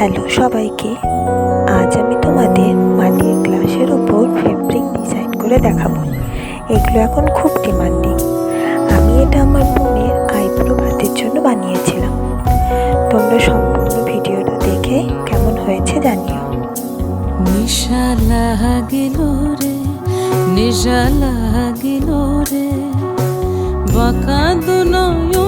Hello সবাইকে, আজ আমি তোমাদের মাটির গ্লাসের উপর ফেব্রিক ডিজাইন করে দেখাবো। এগুলো এখন খুব ডিমান্ডিং। আমি এটা আমার বোনের আইব্রো ভাতের জন্য বানিয়েছিলাম। তোমরা সম্পূর্ণ ভিডিওটা দেখে কেমন হয়েছে জানিও। নিশা লাগিল রে, নিশা লাগিল রে। নিশা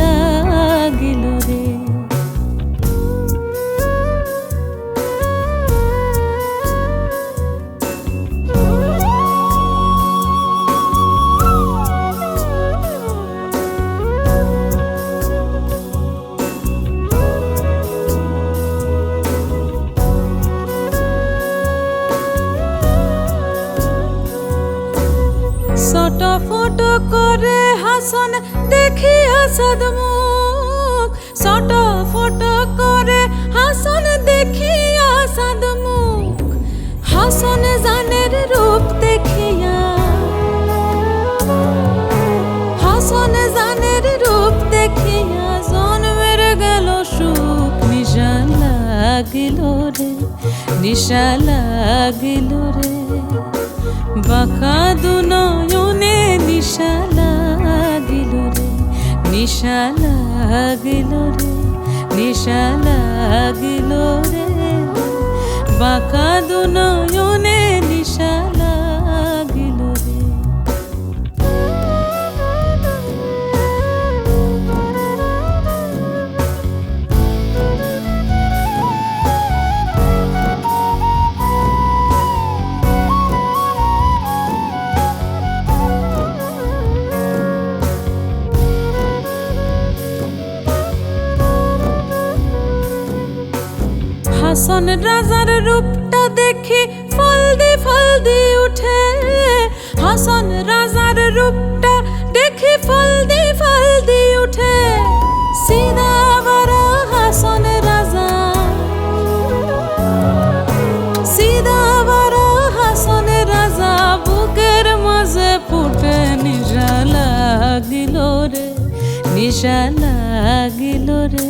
ছোট ফটো করে হাসন, দেখি হাসদ মুখ। ছোট ফটো করে হাসন, দেখি হাসদ মুখ। হাসন জানের রূপ দেখিয়া। হাসন জানের রূপ দেখিয়া জন্মের গেল সুখ। নিশা লাগিল রে, নিশা লাগিল রে। বাঁকা নিশা লাগিল রে নিশা লাগিল রে নিশা লাগিল রে। বাঁকা দুনয়নে নিশা হাসন রাজার রূপটা দেখি ফলদি ফলদি উঠে। হাসন রাজার রূপটা দেখি ফলদি ফলদি উঠে। সিদা বড় হাসন ফুটে নিশা লাগিল রে, নিশা লাগিল রে।